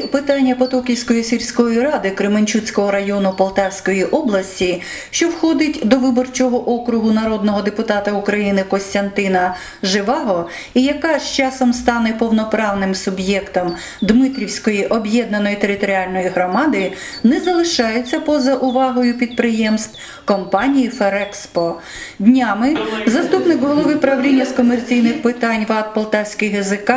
Питання Потоківської сільської ради Кременчуцького району Полтавської області, що входить до виборчого округу народного депутата України Костянтина Живаго, і яка з часом стане повноправним суб'єктом Дмитрівської об'єднаної територіальної громади, не залишаються поза увагою підприємств компанії Ферекспо. Днями заступник голови правління з комерційних питань ВАД Полтавський ГЗК,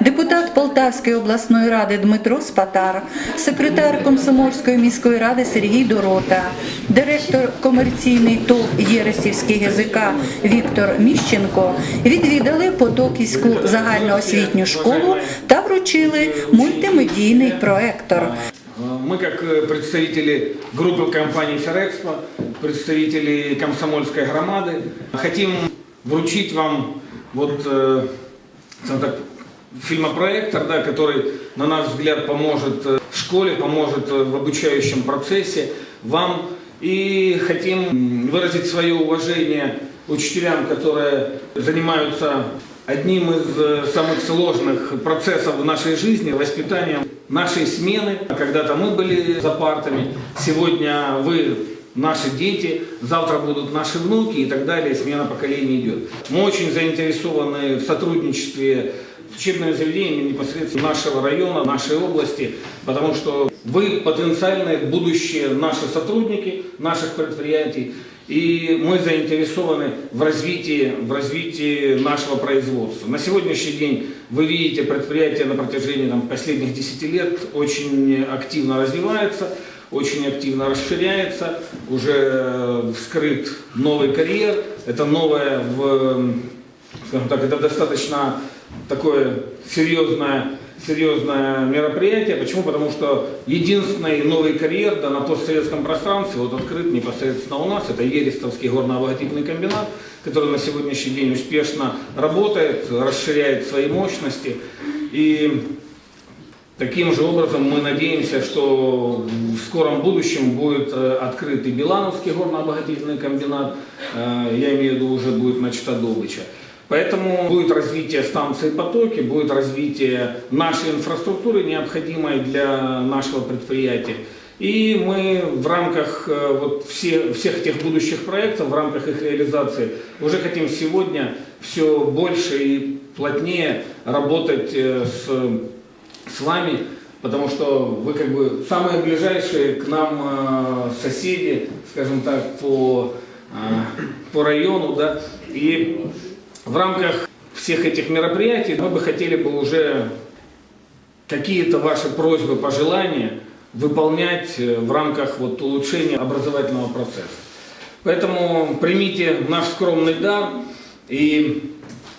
депутат Полтавської обласної ради Дмитро Спатар, секретар Комсомольської міської ради Сергій Дорота, директор комерційний ТОВ Єресівський ГЗК Віктор Міщенко відвідали Потоківську загальноосвітню школу та вручили мультимедійний проектор. Мы, как э, представители группы компании «Ферекспо», представители комсомольской громады, хотим вручить вам вот, э, скажем так, фильмопроектор, да, который, на наш взгляд, поможет э, школе, поможет э, в обучающем процессе вам. И хотим выразить свое уважение учителям, которые занимаются одним из э, самых сложных процессов в нашей жизни, воспитанием нашей смены. Когда-то мы были за партами, сегодня вы наши дети, завтра будут наши внуки и так далее, смена поколений идет. Мы очень заинтересованы в сотрудничестве учебными заведениями непосредственно нашего района, нашей области, потому что вы потенциальные будущие наши сотрудники наших предприятий, и мы заинтересованы в развитии, в развитии нашего производства. На сегодняшний день вы видите предприятие на протяжении там, последних 10 лет очень активно развивается, очень активно расширяется, уже э, вскрыт новый карьер, это новое в скажем так, это достаточно такое серьезное, серьезное мероприятие. Почему? Потому что единственный новый карьер да, на постсоветском пространстве вот открыт непосредственно у нас. Это Ерестовский горно-обогатительный комбинат, который на сегодняшний день успешно работает, расширяет свои мощности. И Таким же образом мы надеемся, что в скором будущем будет э, открыт и Билановский горно-обогатительный комбинат, э, я имею в виду уже будет начата добыча. Поэтому будет развитие станции потоки, будет развитие нашей инфраструктуры, необходимой для нашего предприятия. И мы в рамках э, вот все, всех этих будущих проектов, в рамках их реализации, уже хотим сегодня все больше и плотнее работать э, с с вами, потому что вы как бы самые ближайшие к нам э, соседи, скажем так, по, по району, да, и в рамках всех этих мероприятий мы бы хотели бы уже какие-то ваши просьбы, пожелания выполнять э, в рамках вот улучшения образовательного процесса. Поэтому примите наш скромный дар и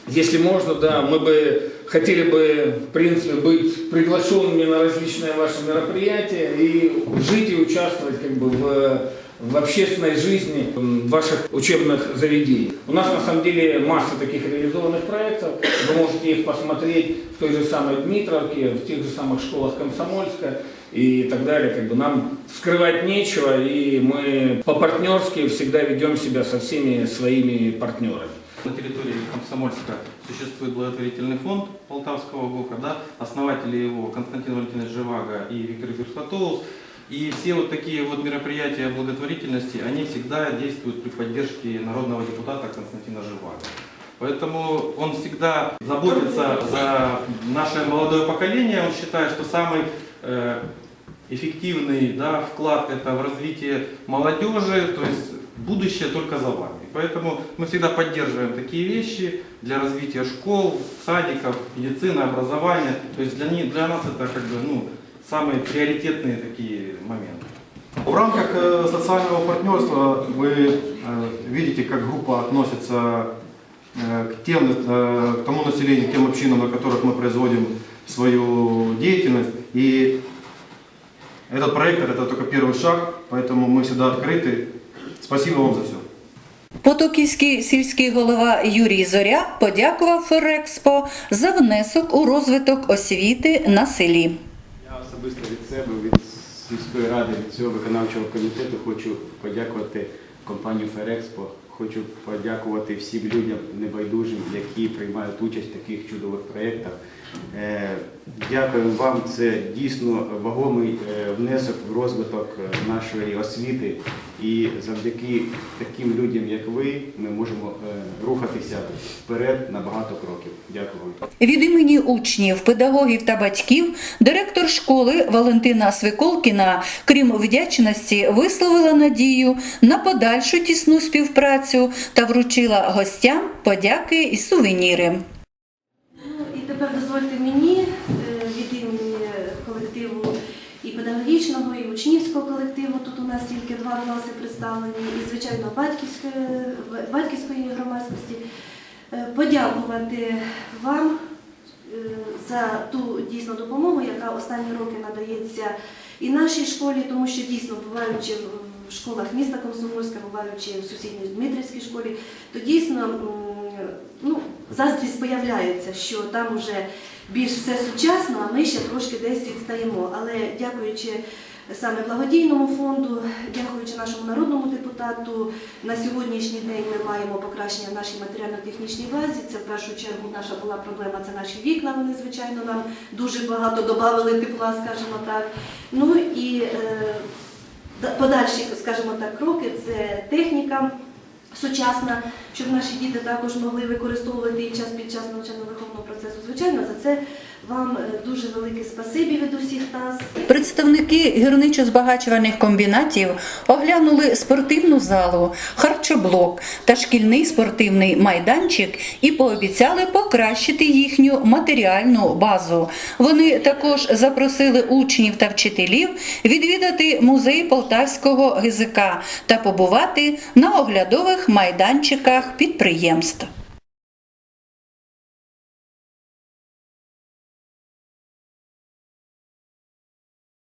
если можно, да, мы бы хотели бы, в принципе, быть приглашенными на различные ваши мероприятия и жить и участвовать как бы в, в общественной жизни ваших учебных заведений. У нас на самом деле масса таких реализованных проектов. Вы можете их посмотреть в той же самой Дмитровке, в тех же самых школах Комсомольска и так далее. Как бы нам скрывать нечего, и мы по-партнерски всегда ведем себя со всеми своими партнерами. На территории Комсомольска существует благотворительный фонд Полтавского ГОКа, да, основатели его Константин Валентинович Живаго и Виктор Ферстатоус. И все вот такие вот мероприятия благотворительности, они всегда действуют при поддержке народного депутата Константина Живаго. Поэтому он всегда заботится за наше молодое поколение. Он считает, что самый э, эффективный да, вклад это в развитие молодежи, то есть будущее только за вами. Поэтому мы всегда поддерживаем такие вещи для развития школ, садиков, медицины, образования. То есть для, них, для нас это как бы, ну, самые приоритетные такие моменты. В рамках э, социального партнерства вы э, видите, как группа относится э, к, тем, э, к тому населению, к тем общинам, на которых мы производим свою деятельность. И этот проект это только первый шаг, поэтому мы всегда открыты. Спасибо вам за все. Потоківський сільський голова Юрій Зоря подякував Ферекспо за внесок у розвиток освіти на селі. Особисто від себе, від сільської ради, від цього виконавчого комітету хочу подякувати компанії Ферекспо хочу подякувати всім людям небайдужим, які приймають участь в таких чудових проєктах. Е, Дякую вам. Це дійсно вагомий е, внесок в розвиток е, нашої освіти. І завдяки таким людям, як ви, ми можемо рухатися вперед на багато кроків. Дякую вам. Від імені учнів, педагогів та батьків директор школи Валентина Свиколкіна, крім вдячності, висловила надію на подальшу тісну співпрацю та вручила гостям подяки і сувеніри. Тепер дозвольте мені е, від імені колективу і педагогічного, і учнівського колективу. Тут у нас тільки два класи представлені, і, звичайно, батьківської, батьківської громадськості. е, Подякувати вам е, за ту дійсно допомогу, яка останні роки надається і нашій школі, тому що дійсно буваючи в школах міста Комсомольська, буваючи в сусідній Дмитрівській школі, то дійсно заздрість появляється, що там вже більш все сучасно, а ми ще трошки десь відстаємо. Але дякуючи саме благодійному фонду, дякуючи нашому народному депутату, на сьогоднішній день ми маємо покращення в нашій матеріально-технічній базі. Це в першу чергу наша була проблема, це наші вікна. Вони, звичайно, нам дуже багато додали тепла, скажімо так. Ну і е, подальші, скажімо так, кроки це техніка сучасна, щоб наші діти також могли використовувати її час під час навчально-виховного процесу. Звичайно, за це вам е, дуже велике спасибі від усіх нас. Представники гірничо-збагачувальних комбінатів оглянули спортивну залу, харчоблок та шкільний спортивний майданчик і пообіцяли покращити їхню матеріальну базу. Вони також запросили учнів та вчителів відвідати музей полтавського ГЗК та побувати на оглядових майданчиках підприємств.